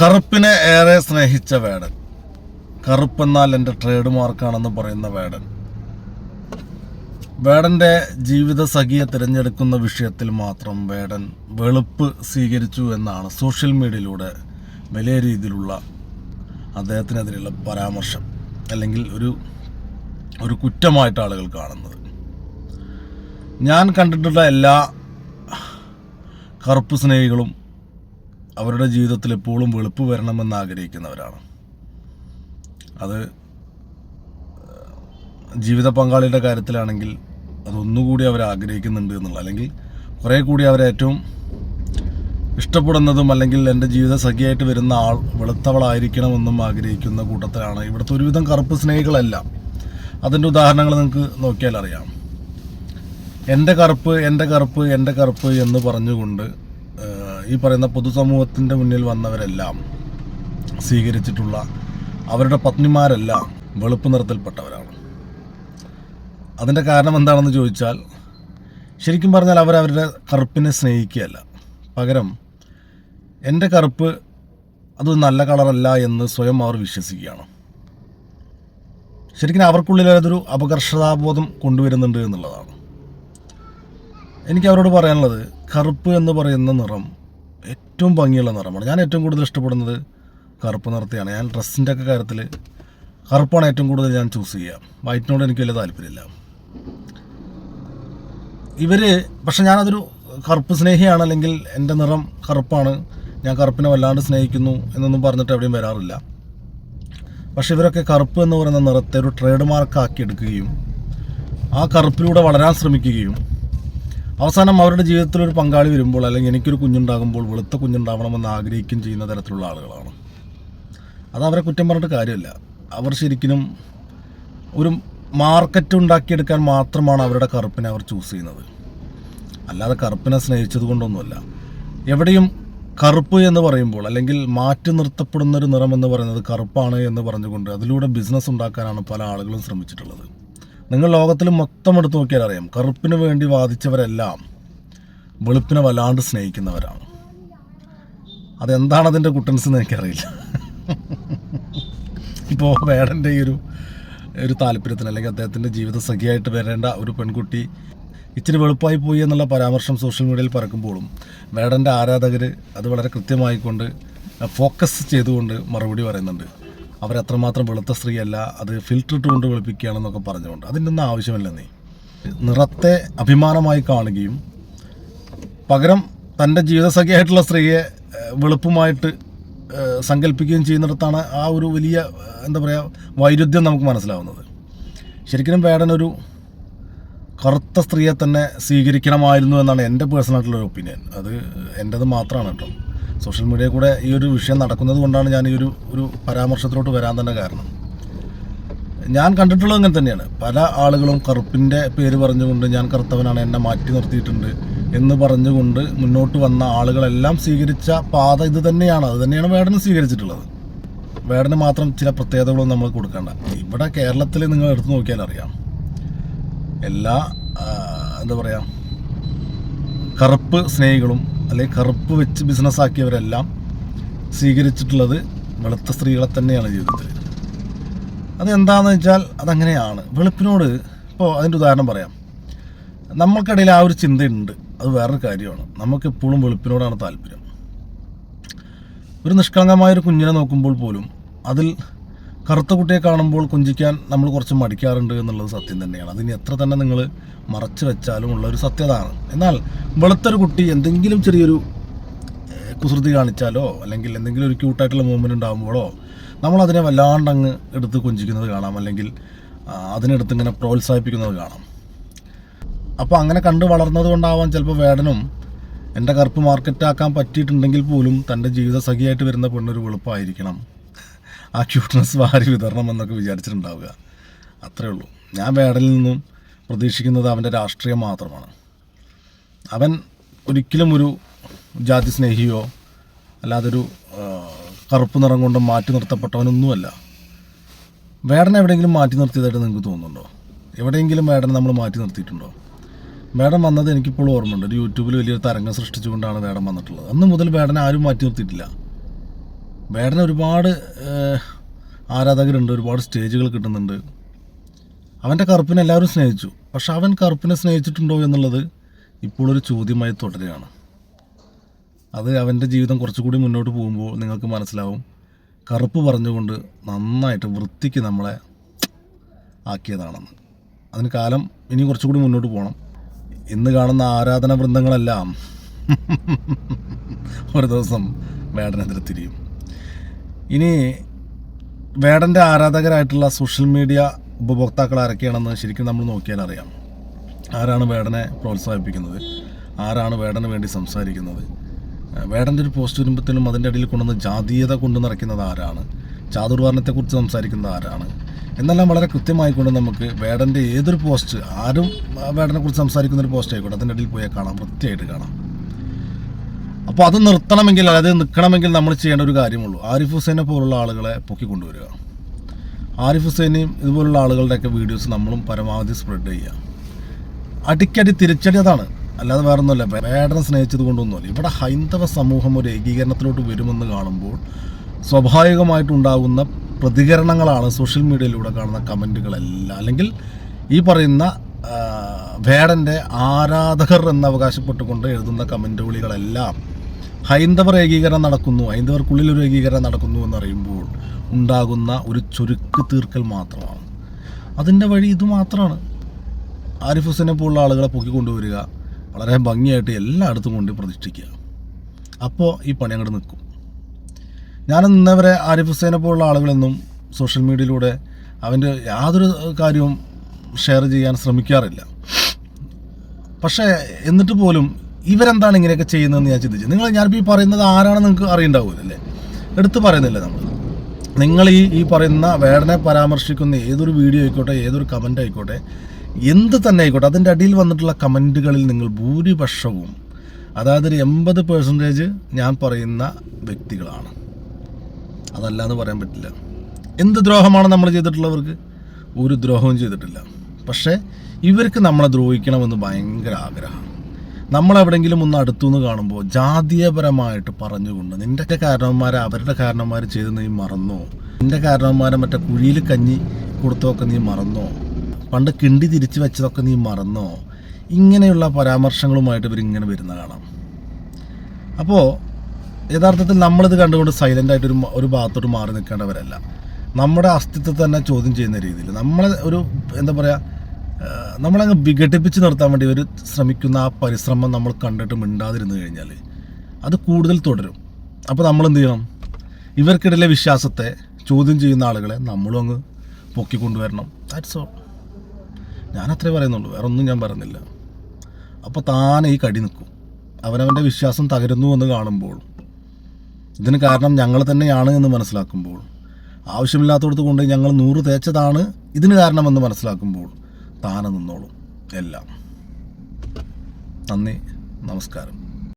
കറുപ്പിനെ ഏറെ സ്നേഹിച്ച വേടൻ. കറുപ്പെന്നാൽ എന്റെ ട്രേഡ് മാർക്കാണെന്ന് പറയുന്ന വേടൻ. വേടന്റെ ജീവിത സഖിയെ തിരഞ്ഞെടുക്കുന്ന വിഷയത്തിൽ മാത്രം വേടൻ വെളുപ്പ് സ്വീകരിച്ചു എന്നാണ് സോഷ്യൽ മീഡിയയിലൂടെ വലിയ രീതിയിലുള്ള അദ്ദേഹത്തിനെതിരെയുള്ള പരാമർശം അല്ലെങ്കിൽ ഒരു ഒരു കുറ്റമായിട്ട് ആളുകൾ കാണുന്നത്. ഞാൻ കണ്ടിട്ടുള്ള എല്ലാ കറുപ്പ് സ്നേഹികളും അവരുടെ ജീവിതത്തിൽ എപ്പോഴും വെളുപ്പ് വരണമെന്ന് ആഗ്രഹിക്കുന്നവരാണ്. അത് ജീവിത പങ്കാളിയുടെ കാര്യത്തിലാണെങ്കിൽ അതൊന്നുകൂടി അവർ ആഗ്രഹിക്കുന്നുണ്ട് എന്നുള്ള അല്ലെങ്കിൽ കുറേ കൂടി അവരേറ്റവും ഇഷ്ടപ്പെടുന്നതും അല്ലെങ്കിൽ എന്റെ ജീവിത സഖിയായിട്ട് വരുന്ന ആൾ വെളുത്തവളായിരിക്കണമെന്നും ആഗ്രഹിക്കുന്ന കൂട്ടത്തിലാണ് ഇവിടുത്തെ ഒരുവിധം കറുപ്പ് സ്നേഹികളെല്ലാം. അതിന്റെ ഉദാഹരണങ്ങൾ നിങ്ങൾക്ക് നോക്കിയാൽ അറിയാം എന്റെ കറുപ്പ് എന്റെ കറുപ്പ് എന്റെ കറുപ്പ് എന്ന് പറഞ്ഞുകൊണ്ട് ഈ പറയുന്ന പൊതുസമൂഹത്തിന്റെ മുന്നിൽ വന്നവരെല്ലാം സ്വീകരിച്ചിട്ടുള്ള അവരുടെ പത്നിമാരെല്ലാം വെളുപ്പ് നിറത്തിൽപ്പെട്ടവരാണ്. അതിന്റെ കാരണം എന്താണെന്ന് ചോദിച്ചാൽ ശരിക്കും പറഞ്ഞാൽ അവർ അവരുടെ കറുപ്പിനെ സ്നേഹിക്കുകയല്ല. പകരം എന്റെ കറുപ്പ് അത് നല്ല കളറല്ല എന്ന് സ്വയം അവർ വിശ്വസിക്കുകയാണ്. ശരിക്കും അവർക്കുള്ളിൽ അതൊരു അപകർഷതാബോധം കൊണ്ടുവരുന്നുണ്ട് എന്നുള്ളതാണ്. എനിക്ക് അവരോട് പറയാനുള്ളത് കറുപ്പ് എന്ന് പറയുന്ന നിറം ഏറ്റവും ഭംഗിയുള്ള നിറമാണ്. ഞാൻ ഏറ്റവും കൂടുതൽ ഇഷ്ടപ്പെടുന്നത് കറുപ്പ് നിറത്തെയാണ്. ഞാൻ ഡ്രസ്സിന്റെ ഒക്കെ കാര്യത്തിൽ കറുപ്പാണ് ഏറ്റവും കൂടുതൽ ഞാൻ ചൂസ് ചെയ്യുക വൈറ്റിനോട് എനിക്ക് വലിയ താല്പര്യമില്ല. ഇവർ പക്ഷെ ഞാനതൊരു കറുപ്പ് സ്നേഹിയാണ് അല്ലെങ്കിൽ എന്റെ നിറം കറുപ്പാണ്. ഞാൻ കറുപ്പിനെ വല്ലാണ്ട് സ്നേഹിക്കുന്നു എന്നൊന്നും പറഞ്ഞിട്ട് എവിടെയും വരാറില്ല. പക്ഷെ ഇവരൊക്കെ കറുപ്പ് എന്ന് പറയുന്ന നിറത്തെ ഒരു ട്രേഡ് മാർക്കാക്കി എടുക്കുകയും ആ കറുപ്പിലൂടെ വളരാൻ ശ്രമിക്കുകയും അവസാനം അവരുടെ ജീവിതത്തിൽ ഒരു പങ്കാളി വരുമ്പോൾ അല്ലെങ്കിൽ എനിക്കൊരു കുഞ്ഞുണ്ടാകുമ്പോൾ വെളുത്ത കുഞ്ഞുണ്ടാവണമെന്ന് ആഗ്രഹിക്കുകയും ചെയ്യുന്ന തരത്തിലുള്ള ആളുകളാണ്. അത് അവരെ കുറ്റം പറഞ്ഞിട്ട് കാര്യമില്ല. അവർ ശരിക്കും ഒരു മാർക്കറ്റ് ഉണ്ടാക്കിയെടുക്കാൻ മാത്രമാണ് അവരുടെ കറുപ്പിനെ അവർ ചൂസ് ചെയ്യുന്നത്. അല്ലാതെ കറുപ്പിനെ സ്നേഹിച്ചത് കൊണ്ടൊന്നുമല്ല. എവിടെയും കറുപ്പ് എന്ന് പറയുമ്പോൾ അല്ലെങ്കിൽ മാറ്റി നിർത്തപ്പെടുന്ന ഒരു നിറം എന്ന് പറയുന്നത് കറുപ്പാണ് എന്ന് പറഞ്ഞുകൊണ്ട് അതിലൂടെ ബിസിനസ് ഉണ്ടാക്കാനാണ് പല ആളുകളും ശ്രമിച്ചിട്ടുള്ളത്. നിങ്ങൾ ലോകത്തിൽ മൊത്തം എടുത്തു നോക്കിയാൽ അറിയാം. കറുപ്പിന് വേണ്ടി വാദിച്ചവരെല്ലാം വെളുപ്പിനെ വല്ലാണ്ട് സ്നേഹിക്കുന്നവരാണ്. അതെന്താണ് അതിന്റെ കുട്ടൻസ് എന്ന് എനിക്കറിയില്ല. ഇപ്പോൾ വേടന്റെ ഈ ഒരു ഒരു താല്പര്യത്തിന് അല്ലെങ്കിൽ അദ്ദേഹത്തിന്റെ ജീവിത സഖിയായിട്ട് വരേണ്ട ഒരു പെൺകുട്ടി ഇച്ചിരി വെളുപ്പായി പോയി എന്നുള്ള പരാമർശം സോഷ്യൽ മീഡിയയിൽ പറക്കുമ്പോഴും വേടന്റെ ആരാധകർ അത് വളരെ കൃത്യമായിക്കൊണ്ട് ഫോക്കസ് ചെയ്തുകൊണ്ട് മറുപടി പറയുന്നുണ്ട്. അവരത്രമാത്രം വെളുത്ത സ്ത്രീയല്ല അത് ഫിൽറ്റർ ഇട്ടുകൊണ്ട് വെളുപ്പിക്കുകയാണെന്നൊക്കെ പറഞ്ഞുകൊണ്ട്. അതിനൊന്നും ആവശ്യമില്ല നീ. നിറത്തെ അഭിമാനമായി കാണുകയും പകരം തന്റെ ജീവിതസഖിയായിട്ടുള്ള സ്ത്രീയെ വെളുപ്പുമായിട്ട് സങ്കല്പിക്കുകയും ചെയ്യുന്നിടത്താണ് ആ ഒരു വലിയ എന്താ പറയുക വൈരുദ്ധ്യം നമുക്ക് മനസ്സിലാവുന്നത്. ശരിക്കും വേടൻ ഒരു കറുത്ത സ്ത്രീയെ തന്നെ സ്വീകരിക്കണമായിരുന്നു എന്നാണ് എന്റെ പേഴ്സണായിട്ടുള്ള ഒരു ഒപ്പീനിയൻ അത് എന്റെത് മാത്രമാണ് കേട്ടോ. സോഷ്യൽ മീഡിയയിൽ കൂടെ ഈ ഒരു വിഷയം നടക്കുന്നത് കൊണ്ടാണ് ഞാൻ ഈ ഒരു ഒരു പരാമർശത്തിലോട്ട് വരാൻ തന്നെ കാരണം. ഞാൻ കണ്ടിട്ടുള്ളത് അങ്ങനെ തന്നെയാണ്. പല ആളുകളും കറുപ്പിന്റെ പേര് പറഞ്ഞുകൊണ്ട് ഞാൻ കറുത്തവനാണ് എന്നെ മാറ്റി നിർത്തിയിട്ടുണ്ട് എന്ന് പറഞ്ഞുകൊണ്ട് മുന്നോട്ട് വന്ന ആളുകളെല്ലാം സ്വീകരിച്ച പാത ഇത് തന്നെയാണ്. അത് തന്നെയാണ് വേടന് സ്വീകരിച്ചിട്ടുള്ളത്. വേടന് മാത്രം ചില പ്രത്യേകതകളും നമ്മൾ കൊടുക്കേണ്ട. ഇവിടെ കേരളത്തിൽ നിങ്ങൾ എടുത്തു നോക്കിയാൽ അറിയാം. എല്ലാ എന്താ പറയുക കറുപ്പ് സ്നേഹികളും അല്ലെങ്കിൽ കറുപ്പ് വെച്ച് ബിസിനസ് ആക്കിയവരെല്ലാം സ്വീകരിച്ചിട്ടുള്ളത് വെളുത്ത സ്ത്രീകളെ തന്നെയാണ് ജീവിതത്തിൽ അതെന്താണെന്ന് വെച്ചാൽ അതങ്ങനെയാണ്. വെളുപ്പിനോട് ഇപ്പോൾ അതിന്റെ ഉദാഹരണം പറയാം. നമ്മൾക്കിടയിൽ ആ ഒരു ചിന്തയുണ്ട്. അത് വേറൊരു കാര്യമാണ്. നമുക്കെപ്പോഴും വെളുപ്പിനോടാണ് താല്പര്യം. ഒരു നിഷ്കളങ്കമായ ഒരു കുഞ്ഞിനെ നോക്കുമ്പോൾ പോലും അതിൽ കറുത്ത കുട്ടിയെ കാണുമ്പോൾ കുഞ്ചിക്കാൻ നമ്മൾ കുറച്ച് മടിക്കാറുണ്ട് എന്നുള്ളത് സത്യം തന്നെയാണ്. അതിന് എത്ര തന്നെ നിങ്ങൾ മറച്ചു വെച്ചാലും ഉള്ള ഒരു സത്യതാണ്. എന്നാൽ വെളുത്തൊരു കുട്ടി എന്തെങ്കിലും ചെറിയൊരു കുസൃതി കാണിച്ചാലോ അല്ലെങ്കിൽ എന്തെങ്കിലും ഒരു ക്യൂട്ടായിട്ടുള്ള മൂവ്മെന്റ് ഉണ്ടാകുമ്പോഴോ നമ്മളതിനെ വല്ലാണ്ട് അങ്ങ് എടുത്ത് കൊഞ്ചിക്കുന്നത് കാണാം. അല്ലെങ്കിൽ അതിനെടുത്ത് ഇങ്ങനെ പ്രോത്സാഹിപ്പിക്കുന്നത് കാണാം. അപ്പോൾ അങ്ങനെ കണ്ട് വളർന്നത് കൊണ്ടാവാം ചിലപ്പോൾ വേടനും എന്റെ കറുപ്പ് മാർക്കറ്റാക്കാൻ പറ്റിയിട്ടുണ്ടെങ്കിൽ പോലും തന്റെ ജീവിത സഖിയായിട്ട് വരുന്ന പെണ്ണൊരു വെളുപ്പായിരിക്കണം. ആ ക്യൂട്ട്നെസ് വാരി വിതരണം എന്നൊക്കെ വിചാരിച്ചിട്ടുണ്ടാവുക. അത്രേ ഉള്ളൂ. ഞാൻ വേടലിൽ നിന്നും പ്രതീക്ഷിക്കുന്നത് അവന്റെ രാഷ്ട്രീയം മാത്രമാണ്. അവൻ ഒരിക്കലും ഒരു ജാതി സ്നേഹിയോ അല്ലാതൊരു കറുപ്പ് നിറം കൊണ്ട് മാറ്റി നിർത്തപ്പെട്ടവനൊന്നുമല്ല. വേടനെ എവിടെയെങ്കിലും മാറ്റി നിർത്തിയതായിട്ട് നിങ്ങൾക്ക് തോന്നുന്നുണ്ടോ? എവിടെയെങ്കിലും വേടനെ നമ്മൾ മാറ്റി നിർത്തിയിട്ടുണ്ടോ? വേടം വന്നത് എനിക്കിപ്പോൾ ഓർമ്മയുണ്ട്. ഒരു യൂട്യൂബിൽ വലിയൊരു തരംഗം സൃഷ്ടിച്ചുകൊണ്ടാണ് വേടം വന്നിട്ടുള്ളത്. അന്ന് മുതൽ വേടനെ ആരും മാറ്റി നിർത്തിയിട്ടില്ല. വേടന് ഒരുപാട് ആരാധകരുണ്ട് ഒരുപാട് സ്റ്റേജുകൾ കിട്ടുന്നുണ്ട്. അവന്റെ കറുപ്പിനെ എല്ലാവരും സ്നേഹിച്ചു. പക്ഷെ അവൻ കറുപ്പിനെ സ്നേഹിച്ചിട്ടുണ്ടോ എന്നുള്ളത് ഇപ്പോഴൊരു ചോദ്യമായി തുടരുകയാണ്. അത് അവന്റെ ജീവിതം കുറച്ചുകൂടി മുന്നോട്ട് പോകുമ്പോൾ നിങ്ങൾക്ക് മനസ്സിലാവും. കറുപ്പ് പറഞ്ഞുകൊണ്ട് നന്നായിട്ട് വൃത്തിക്ക് നമ്മളെ ആക്കിയതാണെന്ന്. അതിന് കാലം ഇനി കുറച്ചുകൂടി മുന്നോട്ട് പോകണം. ഇന്ന് കാണുന്ന ആരാധന വൃന്ദങ്ങളെല്ലാം ഒരു ദിവസം വേടനെതിരെ തിരിയും. ഇനി വേടന്റെ ആരാധകരായിട്ടുള്ള സോഷ്യൽ മീഡിയ ഉപഭോക്താക്കൾ ആരൊക്കെയാണെന്ന് ശരിക്കും നമ്മൾ നോക്കിയാൽ അറിയാം. ആരാണ് വേടനെ പ്രോത്സാഹിപ്പിക്കുന്നത്? ആരാണ് വേടന് വേണ്ടി സംസാരിക്കുന്നത്? വേടന്റെ ഒരു പോസ്റ്റ് വരുമ്പോഴത്തേനും അതിന്റെ ഇടയിൽ കൊണ്ടുവന്ന് ജാതീയത കൊണ്ടു നിറയ്ക്കുന്നത് ആരാണ്? ചാതുർവർണത്തെക്കുറിച്ച് സംസാരിക്കുന്നത് ആരാണ്? എന്നെല്ലാം വളരെ കൃത്യമായിക്കൊണ്ട് നമുക്ക് വേടന്റെ ഏതൊരു പോസ്റ്റ് ആരും വേടനെക്കുറിച്ച് വേടനെ സംസാരിക്കുന്ന ഒരു പോസ്റ്റ് ആയിക്കോട്ടെ അതിന്റെ ഇടയിൽ പോയാൽ കാണാം വൃത്തിയായിട്ട് കാണാം. അപ്പോൾ അത് നിർത്തണമെങ്കിൽ അതായത് നിൽക്കണമെങ്കിൽ നമ്മൾ ചെയ്യേണ്ട ഒരു കാര്യമുള്ളൂ. ആരിഫ് ഹുസൈനെ പോലുള്ള ആളുകളെ പൊക്കിക്കൊണ്ടുവരിക. ആരിഫ് ഹുസൈനെയും ഇതുപോലുള്ള ആളുകളുടെയൊക്കെ വീഡിയോസ് നമ്മളും പരമാവധി സ്പ്രെഡ് ചെയ്യുക. അടിക്കടി തിരിച്ചടി അതാണ്. അല്ലാതെ വേറെ ഒന്നുമല്ല വേടനെ സ്നേഹിച്ചത് കൊണ്ടൊന്നുമല്ല. ഇവിടെ ഹൈന്ദവ സമൂഹം ഒരു ഏകീകരണത്തിലോട്ട് വരുമെന്ന് കാണുമ്പോൾ സ്വാഭാവികമായിട്ടുണ്ടാകുന്ന പ്രതികരണങ്ങളാണ് സോഷ്യൽ മീഡിയയിലൂടെ കാണുന്ന കമന്റുകളെല്ലാം അല്ലെങ്കിൽ ഈ പറയുന്ന വേടന്റെ ആരാധകർ എന്നവകാശപ്പെട്ടുകൊണ്ട് എഴുതുന്ന കമന്റുകളികളെല്ലാം ഹൈന്ദവർ ഏകീകരണം നടക്കുന്നു. ഹൈന്ദവർക്കുള്ളിൽ ഒരു ഏകീകരണം നടക്കുന്നു എന്നറിയുമ്പോൾ ഉണ്ടാകുന്ന ഒരു ചുരുക്ക് തീർക്കൽ മാത്രമാണ്. അതിന്റെ വഴി ഇത് മാത്രമാണ്. ആരിഫ് ഹുസൈനെ പോലുള്ള ആളുകളെ പൊക്കിക്കൊണ്ടുവരിക വളരെ ഭംഗിയായിട്ട് എല്ലായിടത്തും കൊണ്ട് പ്രതിഷ്ഠിക്കുക. അപ്പോൾ ഈ പണി അങ്ങോട്ട് നിൽക്കും. ഞാൻ ഇന്നവരെ ആരിഫ് ഹുസൈനെ പോലുള്ള ആളുകളൊന്നും സോഷ്യൽ മീഡിയയിലൂടെ അവന്റെ യാതൊരു കാര്യവും ഷെയർ ചെയ്യാൻ ശ്രമിക്കാറില്ല. പക്ഷേ എന്നിട്ട് പോലും ഇവരെന്താണ് ഇങ്ങനെയൊക്കെ ചെയ്യുന്നതെന്ന് ഞാൻ ചിന്തിച്ചു. നിങ്ങൾ ഞാനിപ്പോൾ ഈ പറയുന്നത് ആരാണെന്ന് നിങ്ങൾക്ക് അറിയണ്ടാവില്ലേ എടുത്തു പറയുന്നില്ല നമ്മൾ. നിങ്ങൾ ഈ ഈ പറയുന്ന വേടനെ പരാമർശിക്കുന്ന ഏതൊരു വീഡിയോ ആയിക്കോട്ടെ ഏതൊരു കമന്റ് ആയിക്കോട്ടെ എന്ത് തന്നെ ആയിക്കോട്ടെ അതിന്റെ അടിയിൽ വന്നിട്ടുള്ള കമന്റുകളിൽ നിങ്ങൾ ഭൂരിപക്ഷവും അതായത് ഒരു എൺപത് പേഴ്സന്റേജ് ഞാൻ പറയുന്ന വ്യക്തികളാണ്. അതല്ല എന്ന് പറയാൻ പറ്റില്ല. എന്ത് ദ്രോഹമാണ് നമ്മൾ ചെയ്തിട്ടുള്ളവർക്ക്? ഒരു ദ്രോഹവും ചെയ്തിട്ടില്ല. പക്ഷേ ഇവർക്ക് നമ്മളെ ദ്രോഹിക്കണമെന്ന് ഭയങ്കര ആഗ്രഹമാണ് നമ്മളെവിടെങ്കിലും ഒന്ന് അടുത്തു നിന്ന് കാണുമ്പോൾ ജാതീയപരമായിട്ട് പറഞ്ഞുകൊണ്ട് നിന്റെ കാരണവന്മാരെ അവരുടെ കാരണവന്മാർ ചെയ്ത് നീ മറന്നോ? നിന്റെ കാരണവന്മാരെ മറ്റേ കുഴിയിൽ കഞ്ഞി കൊടുത്തതൊക്കെ നീ മറന്നോ? പണ്ട് കിണ്ടി തിരിച്ചു വെച്ചതൊക്കെ നീ മറന്നോ? ഇങ്ങനെയുള്ള പരാമർശങ്ങളുമായിട്ട് ഇങ്ങനെ വരുന്ന കാണാം. അപ്പോൾ യഥാർത്ഥത്തിൽ നമ്മളിത് കണ്ടുകൊണ്ട് സൈലന്റായിട്ടൊരു ഒരു ഒരു ഭാഗത്തോട്ട് മാറി നിൽക്കേണ്ടവരല്ല. നമ്മുടെ അസ്തിത്വത്തെ തന്നെ ചോദ്യം ചെയ്യുന്ന രീതിയിൽ നമ്മളെ ഒരു എന്താ പറയുക നമ്മളങ്ങ് വിഘടിപ്പിച്ച് നിർത്താൻ വേണ്ടി ഒരു ശ്രമിക്കുന്ന ആ പരിശ്രമം നമ്മൾ കണ്ടിട്ട് മിണ്ടാതിരുന്നു കഴിഞ്ഞാൽ അത് കൂടുതൽ തുടരും. അപ്പോൾ നമ്മൾ എന്ത് ചെയ്യണം? ഇവർക്കിടയിലെ വിശ്വാസത്തെ ചോദ്യം ചെയ്യുന്ന ആളുകളെ നമ്മളും അങ്ങ് പൊക്കിക്കൊണ്ടുവരണം ദാറ്റ്സ് ഓൾ ഞാൻ അത്രേ പറയുന്നുള്ളൂ. വേറെ ഒന്നും ഞാൻ പറയുന്നില്ല അപ്പോൾ താനെ ഈ കടി നിൽക്കും. അവനവന്റെ വിശ്വാസം തകരുന്നു എന്ന് കാണുമ്പോൾ ഇതിന് കാരണം ഞങ്ങൾ തന്നെയാണ് എന്ന് മനസ്സിലാക്കുമ്പോൾ ആവശ്യമില്ലാത്തടത്ത് കൊണ്ട് ഞങ്ങൾ നൂറ് തേച്ചതാണ് ഇതിന് കാരണമെന്ന് മനസ്സിലാക്കുമ്പോൾ താനെ നിന്നോളും എല്ലാം. നന്ദി. നമസ്കാരം.